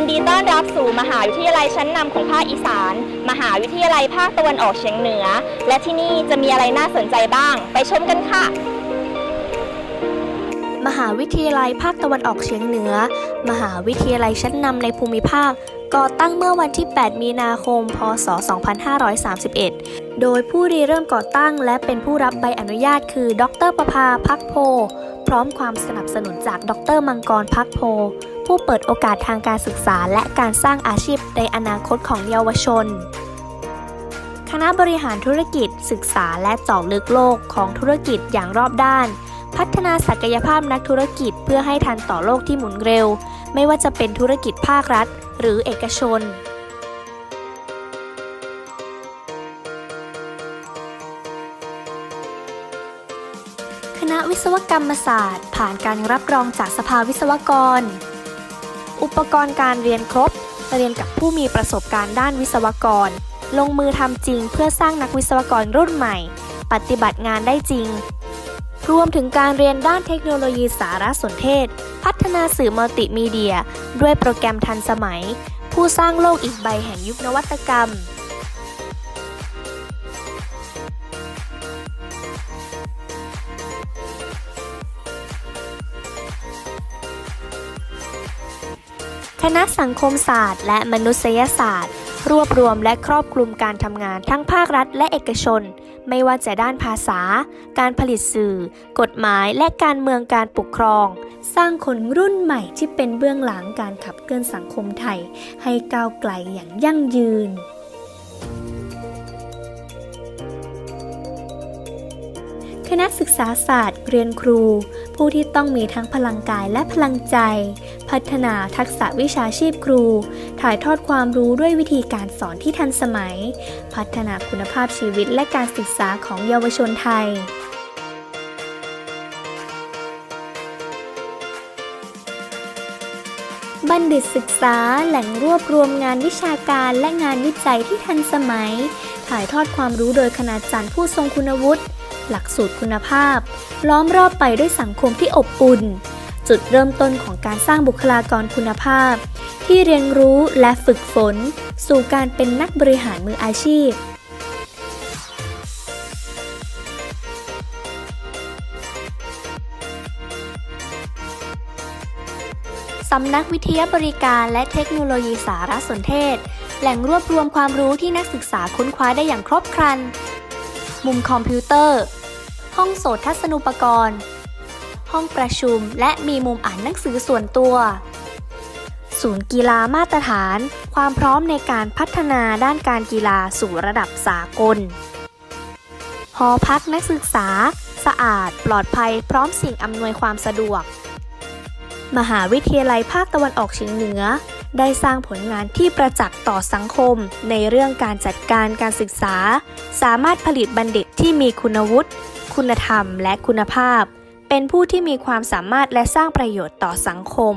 นดีต้อนรับสู่มหาวิทยาลัยชั้นนำของภาคอีสาน มหาวิทยาลัยภาคตะวันออกเฉียงเหนือ และที่นี่จะมีอะไรน่าสนใจบ้าง ไปชมกันค่ะ มหาวิทยาลัยภาคตะวันออกเฉียงเหนือ มหาวิทยาลัยชั้นนำในภูมิภาคก่อตั้งเมื่อวันที่ 8 มีนาคม พศ 2531 โดยผู้ริเริ่มก่อตั้ง และเป็นผู้รับใบอนุญาตคือ ดรประภาพักโพ พร้อมความสนับสนุนจาก ดรมังกรพักโพ ผู้เปิดโอกาสทางการศึกษาและการสร้างอาชีพในอนาคตของเยาวชน คณะบริหารธุรกิจศึกษาและเจาะลึกโลกของธุรกิจอย่างรอบด้าน พัฒนาศักยภาพนักธุรกิจเพื่อให้ทันต่อโลกที่หมุนเร็ว ไม่ว่าจะเป็นธุรกิจภาครัฐ หรือเอกชนคณะวิศวกรรมศาสตร์ ผ่านการรับรองจากสภาวิศวกร อุปกรณ์การเรียนครบ เรียนกับผู้มีประสบการณ์ด้านวิศวกร ลงมือทำจริงเพื่อสร้างนักวิศวกรรุ่นใหม่ ปฏิบัติงานได้จริง รวมถึงการเรียนด้านเทคโนโลยีสารสนเทศ พัฒนาสื่อมัลติมีเดีย ด้วยโปรแกรมทันสมัย ผู้สร้างโลกอีกใบแห่งยุคนวัตกรรม คณะสังคมศาสตร์ และมนุษยศาสตร์ รวบรวมและครอบคลุมการทำงานทั้งภาครัฐและเอกชน ไม่ว่าจะด้านภาษา การผลิตสื่อ กฎหมายและการเมืองการปกครอง สร้างคนรุ่นใหม่ที่เป็นเบื้องหลังการขับเคลื่อนสังคมไทย ให้ก้าวไกลอย่างยั่งยืนคณะศึกษาศาสตร์เรียนครู ผู้ที่ต้องมีทั้งพลังกายและพลังใจ พัฒนาทักษะวิชาชีพครู ถ่ายทอดความรู้ด้วยวิธีการสอนที่ทันสมัย พัฒนาคุณภาพชีวิตและการศึกษาของเยาวชนไทยบัณฑิตศึกษาแหล่งรวบรวมงานวิชาการและงานวิจัยที่ทันสมัย ถ่ายทอดความรู้โดยคณาจารย์ผู้ทรงคุณวุฒิ หลักสูตรคุณภาพ ล้อมรอบไปด้วยสังคมที่อบอุ่น จุดเริ่มต้นของการสร้างบุคลากรคุณภาพ ที่เรียนรู้และฝึกฝน สู่การเป็นนักบริหารมืออาชีพ สำนักวิทยาบริการและเทคโนโลยีสารสนเทศ แหล่งรวบรวมความรู้ที่นักศึกษาค้นคว้าได้อย่างครบครัน มุมคอมพิวเตอร์ ห้องโสตทัศนูปกรณ์ ห้องประชุม และมีมุมอ่านหนังสือส่วนตัว ศูนย์กีฬามาตรฐาน ความพร้อมในการพัฒนาด้านการกีฬาสู่ระดับสากล หอพักนักศึกษา สะอาด ปลอดภัย พร้อมสิ่งอำนวยความสะดวก มหาวิทยาลัยภาคตะวันออกเฉียงเหนือได้สร้างผลงานที่ประจักษ์ต่อสังคม ในเรื่องการจัดการการศึกษา สามารถผลิตบัณฑิตที่มีคุณวุฒิ คุณธรรม และคุณภาพ เป็นผู้ที่มีความสามารถและสร้างประโยชน์ต่อสังคม